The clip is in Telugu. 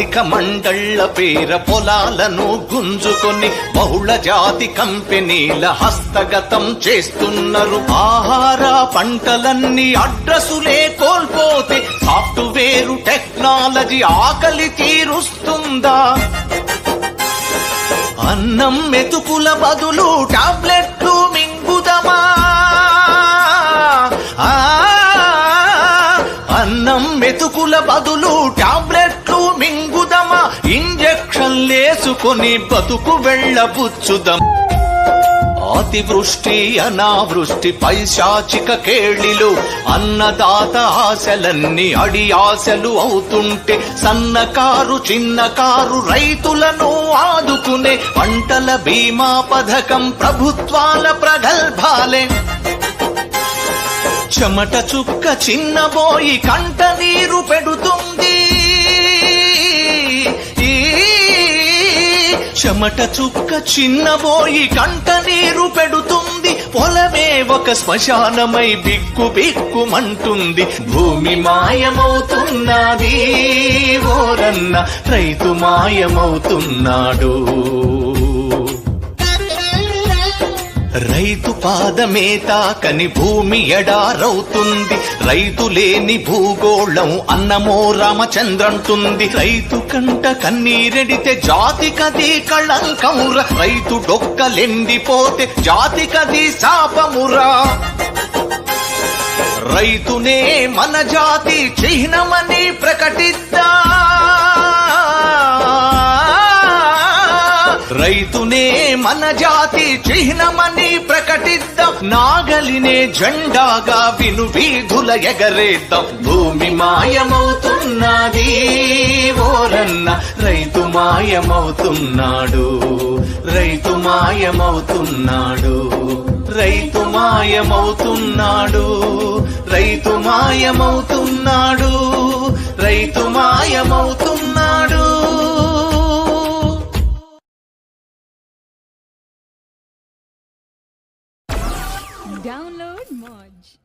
ఆర్థిక మండళ్ళ పేర పొలాలను గుంజుకొని బహుళ జాతి కంపెనీల హస్తగతం చేస్తున్నారు ఆహార పంటలన్నీ అడ్రసులే కోల్పోతే సాఫ్ట్వేరు టెక్నాలజీ ఆకలి తీరుస్తుందా అన్నం మెతుకుల బదులు టాబ్లెట్లు మింగుదమా అన్నం మెతుకుల బదులు టాబ్లెట్ ఇంజక్షన్లేసుకొని బతుకు వెళ్ళబుచ్చుదం. అతివృష్టి అనావృష్టి పైశాచిక కేళిలు అన్నదాత ఆశలన్నీ అడి ఆశలు అవుతుంటే సన్నకారు చిన్నకారు రైతులను ఆదుకునే పంటల బీమా పథకం ప్రభుత్వాల ప్రగల్భాలే. చెమట చుక్క చిన్నబోయి కంట నీరు పెడుతూ చెమట చుక్క చిన్నబోయి కంట నీరు పెడుతుంది. పొలమే ఒక శ్మశానమై బిక్కు బిక్కుమంటుంది. భూమి మాయమవుతున్నది ఓరన్న రైతు మాయమవుతున్నాడు. రైతు పాదమే తాకని భూమి ఎడారవుతుంది రైతు లేని భూగోళం అన్నమో రామచంద్రంటుంది. రైతు కంట కన్నీరెడితే జాతికది కళంకముర. రైతు డొక్కలెండిపోతే జాతికది శాపమురా. రైతునే మన జాతి చిహ్నమని ప్రకటిద్దా. రైతునే మన జాతి చిహ్నమని ప్రకటిద్దాం. నాగలినే జెండాగా విను వీధుల ఎగరేద్దాం. భూమి మాయమవుతున్నది ఓరన్న రైతు మాయమవుతున్నాడు రైతు మాయమవుతున్నాడు రైతు మాయమవుతున్నాడు రైతు మాయమవుతున్నాడు రైతు మాయమవుతు Download Modge.